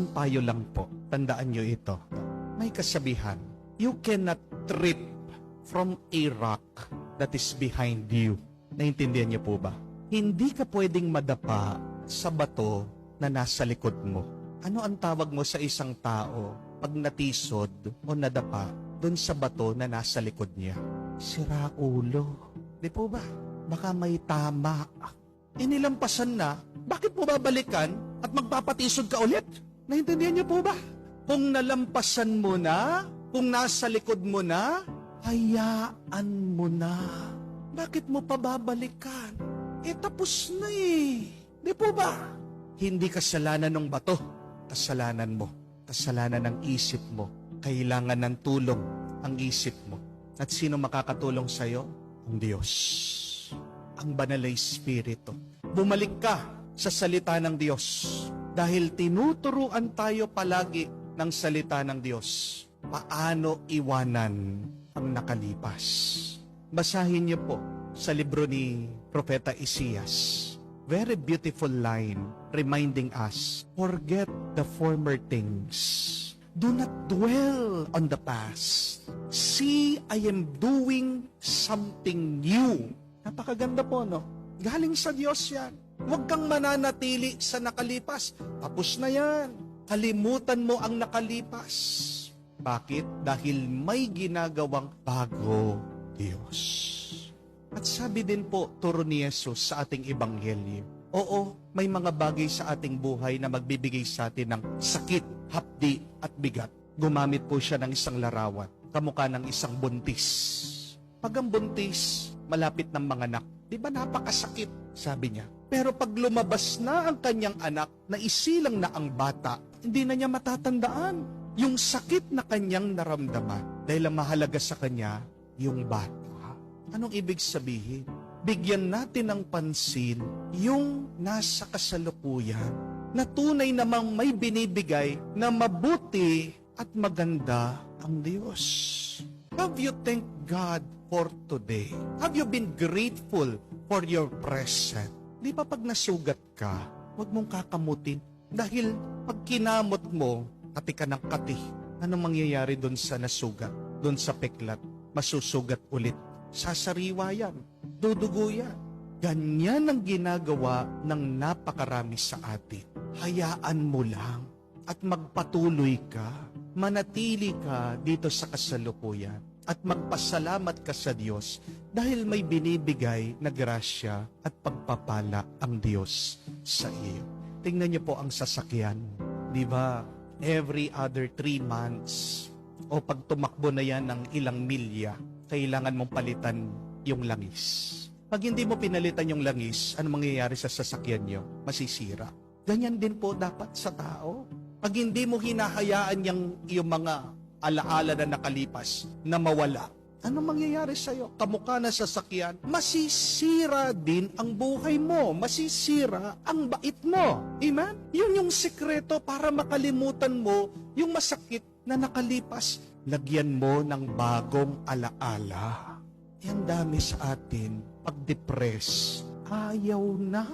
Ang payo lang po, tandaan nyo ito. May kasabihan, you cannot trip from a rock that is behind you. Naintindihan niyo po ba? Hindi ka pwedeng madapa sa bato na nasa likod mo. Ano ang tawag mo sa isang tao pag natisod o nadapa doon sa bato na nasa likod niya? Sira ulo. Di po ba? Baka may tama. Inilampasan na, bakit mo babalikan at magpapatisod ka ulit? Naintindihan niyo po ba? Kung nalampasan mo na, kung nasa likod mo na, hayaan mo na. Bakit mo pa babalikan? Eh tapos na eh. Di po ba? Hindi kasalanan ng bato. Kasalanan mo. Kasalanan ng isip mo. Kailangan ng tulong ang isip mo. At sino makakatulong sa'yo? Ang Diyos. Ang Banal na Espiritu. Bumalik ka sa salita ng Diyos. Dahil tinuturuan tayo palagi ng salita ng Diyos. Paano iwanan ang nakalipas. Basahin niyo po sa libro ni Propeta Isias. Very beautiful line reminding us, forget the former things. Do not dwell on the past. See, I am doing something new. Napakaganda po, no? Galing sa Diyos yan. Huwag kang mananatili sa nakalipas. Tapos na yan. Kalimutan mo ang nakalipas. Bakit? Dahil may ginagawang bago Diyos. At sabi din po, turo ni Jesus sa ating ebanghelyo, Oo, may mga bagay sa ating buhay na magbibigay sa atin ng sakit, hapdi at bigat. Gumamit po siya ng isang larawan, kamukha ng isang buntis. Pag ang buntis, malapit ng mga anak, di ba napakasakit, sabi niya. Pero pag lumabas na ang kanyang anak, na isilang na ang bata, hindi na niya matatandaan yung sakit na kanyang naramdaman dahil ang mahalaga sa kanya, yung bata. Anong ibig sabihin? Bigyan natin ng pansin yung nasa kasalukuyan na tunay namang may binibigay na mabuti at maganda ang Diyos. Have you thank God for today? Have you been grateful for your present? Di ba pag nasugat ka, huwag mong kakamutin dahil pag kinamot mo, kati ka ng kati, anong mangyayari doon sa nasugat, doon sa peklat? Masusugat ulit sasariwa yan, dudugo yan. Ganyan ang ginagawa ng napakarami sa atin. Hayaan mo lang at magpatuloy ka, manatili ka dito sa kasalukuyan at magpasalamat ka sa Diyos dahil may binibigay na grasya at pagpapala ang Diyos sa iyo. Tingnan niyo po ang sasakyan. Di ba? Every other three months o pag tumakbo na yan ng ilang milya, kailangan mong palitan yung langis. Pag hindi mo pinalitan yung langis, ano mangyayari sa sasakyan nyo? Masisira. Ganyan din po dapat sa tao. Pag hindi mo hinahayaan yung, yung mga alaala na nakalipas na mawala, ano mangyayari sa'yo? Kamukha na sasakyan, masisira din ang buhay mo. Masisira ang bait mo. Amen? Yun yung sikreto para makalimutan mo yung masakit na nakalipas. Lagyan mo ng bagong alaala. Yan dami sa atin, pag-depress, ayaw na,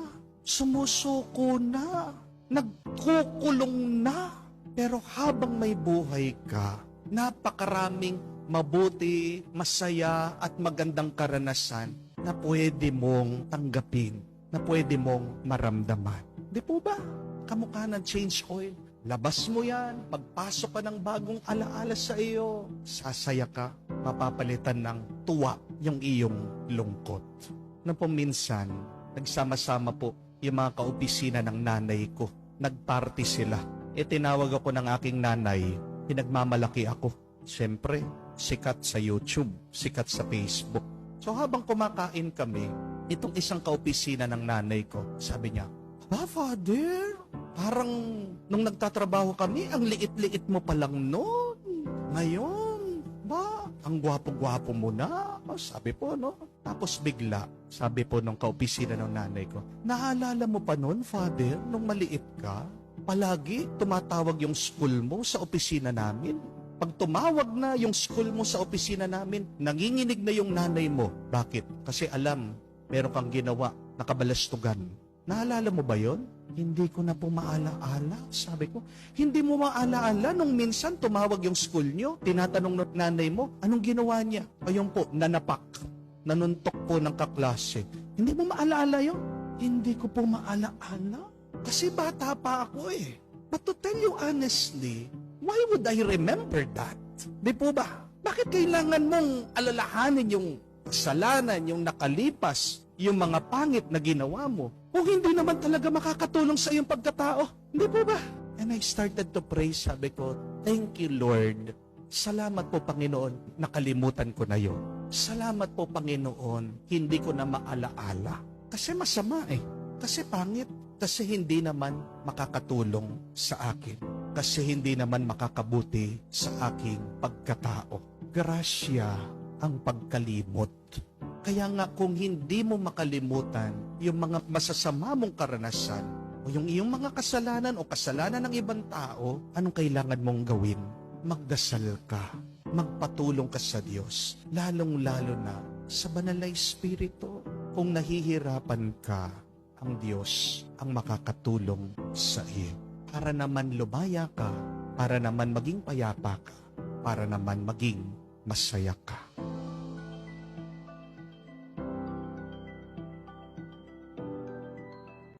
sumusuko na, nagkukulong na. Pero habang may buhay ka, napakaraming mabuti, masaya at magandang karanasan na pwede mong tanggapin, na pwede mong maramdaman. Di po ba? Kamukha ng change oil. Labas mo yan, pagpasok ka ng bagong alaala sa iyo, sasaya ka, mapapalitan ng tuwa yung iyong lungkot. Na po minsan, nagsama-sama po yung mga kaopisina ng nanay ko. Nagparty sila. E tinawag ako ng aking nanay, pinagmamalaki ako. Siyempre, sikat sa YouTube, sikat sa Facebook. So habang kumakain kami, itong isang kaopisina ng nanay ko, sabi niya, Ba, Father, parang nung nagtatrabaho kami, ang liit-liit mo pa lang noon. Ngayon, ba, ang gwapo-gwapo mo na. Oh, sabi po, no? Tapos bigla, sabi po nung kaopisina ng nanay ko, naalala mo pa noon, Father, nung maliit ka? Palagi tumatawag yung school mo sa opisina namin. Pag tumawag na yung school mo sa opisina namin, nanginginig na yung nanay mo. Bakit? Kasi alam, meron kang ginawa, nakabalastugan. Naalala mo ba yon? Hindi ko na po maalaala. Sabi ko, hindi mo maalaala nung minsan tumawag yung school nyo, tinatanong ng nanay mo, anong ginawa niya? Ayun po, nanapak. Nanuntok po ng kaklase. Hindi mo maalaala yun? Hindi ko po maalaala. Kasi bata pa ako eh. But to tell you honestly, why would I remember that? Di po ba? Bakit kailangan mong alalahanin yung kasalanan, yung nakalipas, yung mga pangit na ginawa mo, kung hindi naman talaga makakatulong sa iyong pagkatao? Hindi po ba? And I started to pray, sabi ko, Thank you, Lord. Salamat po, Panginoon, nakalimutan ko na yon. Salamat po, Panginoon, hindi ko na maalaala. Kasi masama eh. Kasi pangit. Kasi hindi naman makakatulong sa akin. Kasi hindi naman makakabuti sa aking pagkatao. Grasya ang pagkalimot. Kaya nga kung hindi mo makalimutan yung mga masasama mong karanasan o yung iyong mga kasalanan o kasalanan ng ibang tao, anong kailangan mong gawin? Magdasal ka. Magpatulong ka sa Diyos. Lalong-lalo na sa banal na Espiritu. Kung nahihirapan ka, ang Diyos ang makakatulong sa iyo. Para naman lumaya ka, para naman maging payapa ka, para naman maging masaya ka.